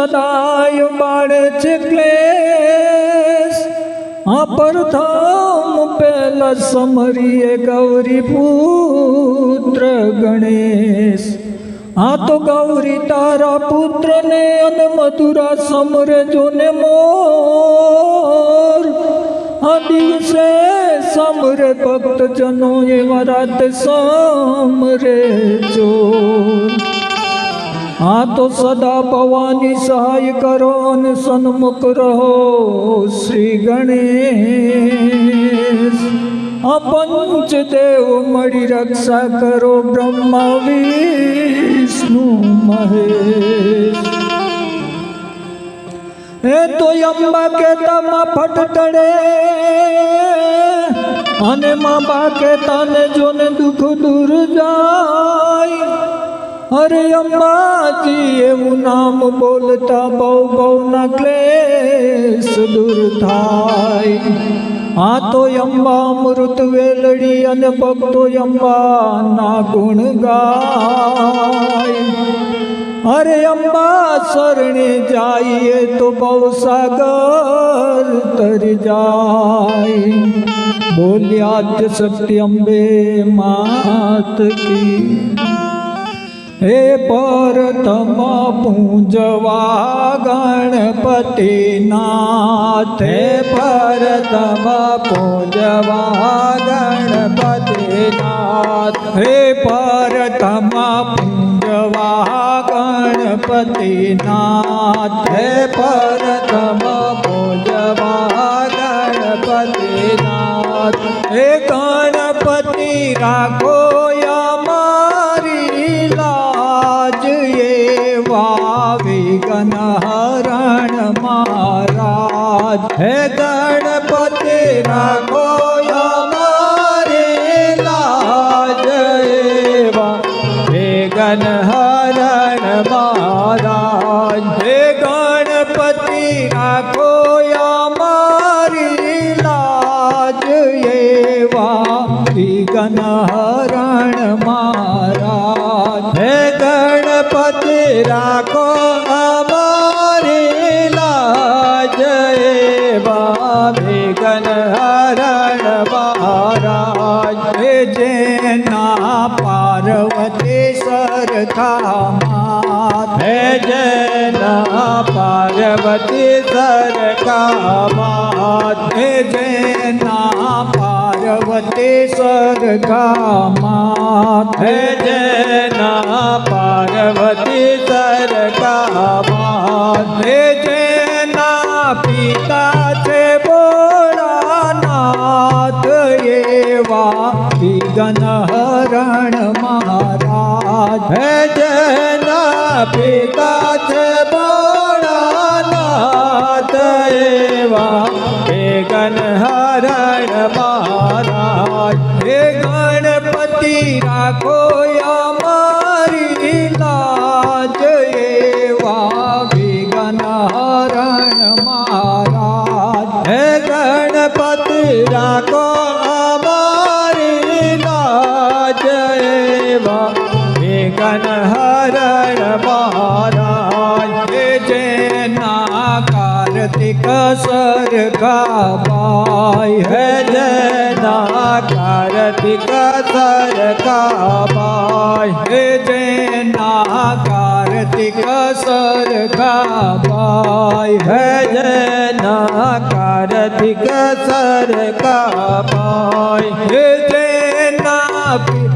સદાય બાળે છે ક્લેશ. આ પ્રથમ પેલા સમરીએ ગૌરી પુત્ર ગણેશ. આ તો ગૌરી તારા પુત્રને અને મધુરા સમરે જોને મોર. આ દિવસે સમરે ભક્તજનો એવા રાત સમરે ચોર આ તો સદા ભવાની સહાય કરો અને સન્મુખ રહો, શ્રી ગણેશ. અપંચ દેવ મળી રક્ષા કરો બ્રહ્મા, વિષ્ણુ, મહેશ. એ તો અંબા કેતામાં ફટ ફટટડે અને માં બા કે તને જોને દુઃખ દૂર જાય. અરે અંબાજી એવું નામ બોલતા બહુ બહુ ના ક્લેશ દૂર થાય આ તો અંબા અમૃત વેલડી અને ભક્તો અંબા ના ગુણ ગાય અરે અંબા શરણે જાઈએ તો બહુ સાગર તરી જાય બોલ્યા શક્તિ અંબે માત કી હે પરતમ પૂંજવા ગણપતિ નાથ હે પરતમ પૂંજવા ગણપતિ નાથ હે પરતમ પૂંજવા ગણપતિ નાથ હે પરતમ પૂંજવા ગણપતિ નાથ હે ગણપતિ રાખો મહારાજ હે ગણપતિ રાખો અમારી લાજ એવા. વિઘ્ન હરણ મહારાજ, હે ગણપતિ રાખો અમારી લાજ એવા. વિઘ્ન મહારાજ હે જેના પાર્વતી સરખા માત હે જેના પાર્વતી સરખા માત હે જેના પાર્વતી સરખા માત હે જેના પાર્વતી સરખા ગણપતિ રાખો અમારી લાજ એવા વિઘ્ન હરણ મહારાજ. હે ગણપતિ, રાખો અમારી લાજ એવા વિઘ્ન હરણ કાર્તિક સરખા ભાઈ હે જેના કાર્તિક સરખા ભાઈ હે જેના કાર્તિક સરખા ભાઈ હે જેના કાર્તિક સરખા ભાઈ હે જેના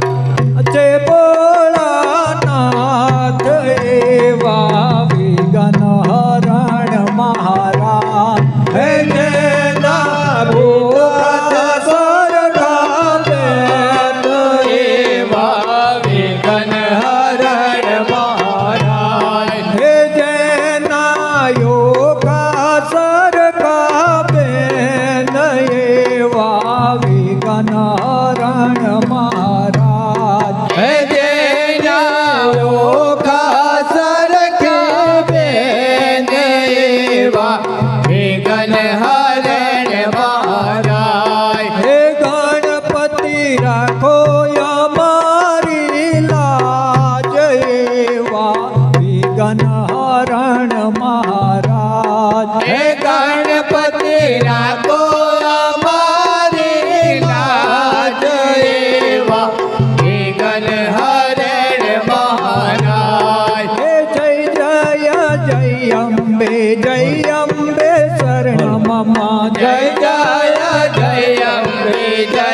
ગણહરણ મહારાજ હે ગણપતિ રાખો અમારી લાજ એવા હે ગણહરણ મહારાજ હે જય જય જય જય અંબે જય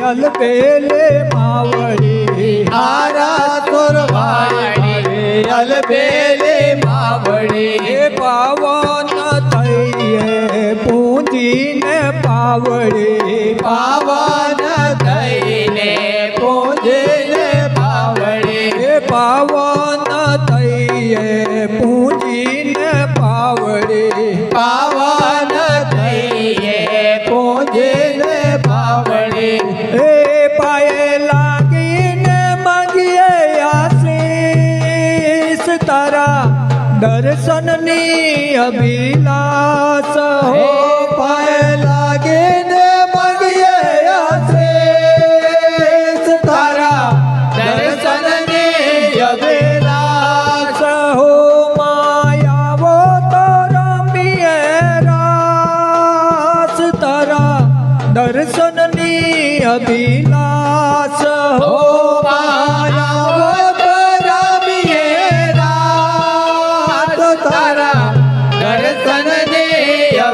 મારી અલબેલે માવડી આરા સુરવાડી. અલબેલે માવડી. એ પાવન થઈએ પૂંજીને પાવડી. પાવન દર્શનની અભિલાષ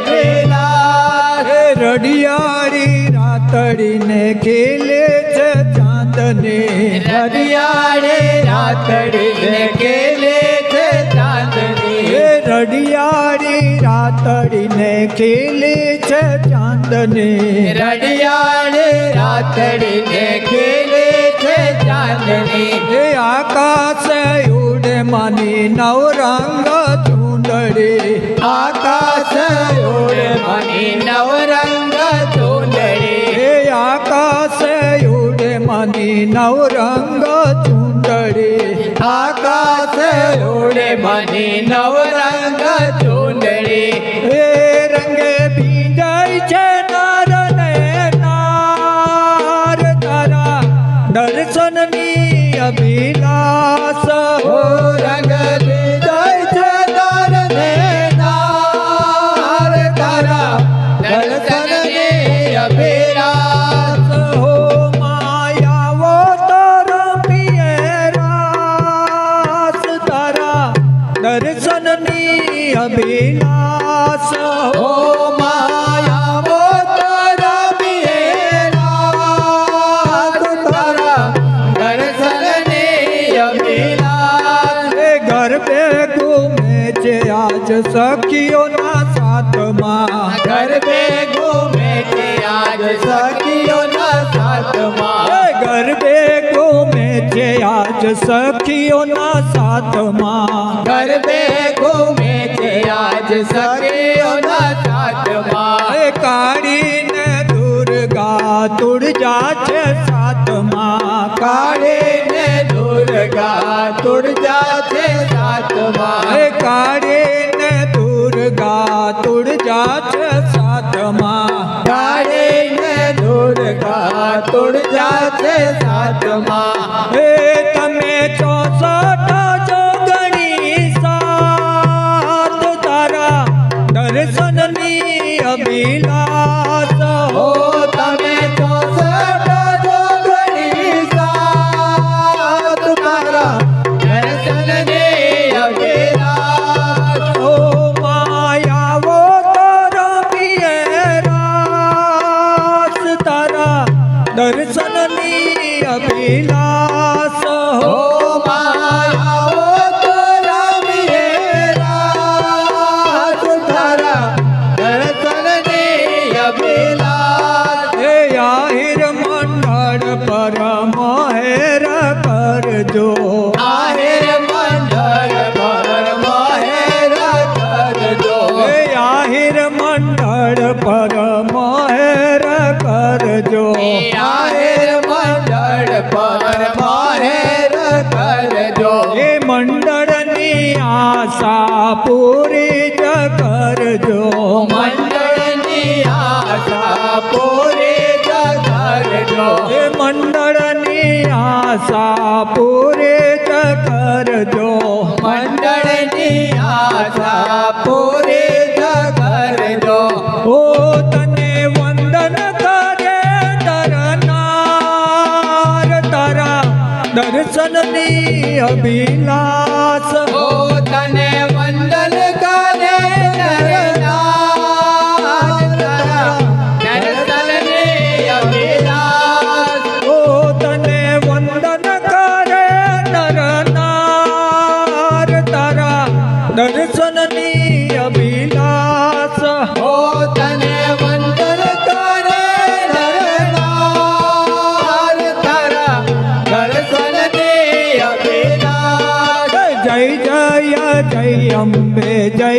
અભિલાષ એ રડિયાળી રાતડીને ખેલે છે ચાંદને. રડિયાળે રાતડીને કેલે છે ચાંદને. એ રડિયાળી રાતડીને ખેલે છે ચાંદને. રડિયાળે રાતડીને ખેલે છે ચાંદને. એ આકાશ ઉડે માની નવરંગ ચૂંદડી આકાશ ઉડે મની નવરંગ એ આકાશ ઉડે મની નવરંગ ચૂંદડી. આકાશ ઉડે મની નવરંગ ચૂંદડી. એ રંગે ભીંજાય દર્શનની અભિલાષ ઓ માયાવો આજ સખીઓના સાથમાં. ગરબે ઘૂમે છે આજ સખીઓના સાથમાં. કાળીને દુર્ગા તુળજા છે સાથમાં. કાળીને દુર્ગા તુરજા છે સાથમાં. કાળીને દુર્ગા તુળજા છે સાથમાં. કાળીને દુર્ગા તુરજા છે સાથમાં. એ પૂરી જ કરજો મંડળની આશા પૂરી જ. કરજો એ મંડળની આશા પૂરી જ. કરજો મંડળની આશા પૂરી જ. કરજો ઓ તને વંદન કરે તરનાર તારા દર્શનની અભિલાષ. દર્શનની અભિલાષ. હો તને વંદન કરે નરનાથ તારા દર્શનની અભિલાષ. જય જય જય અંબે જય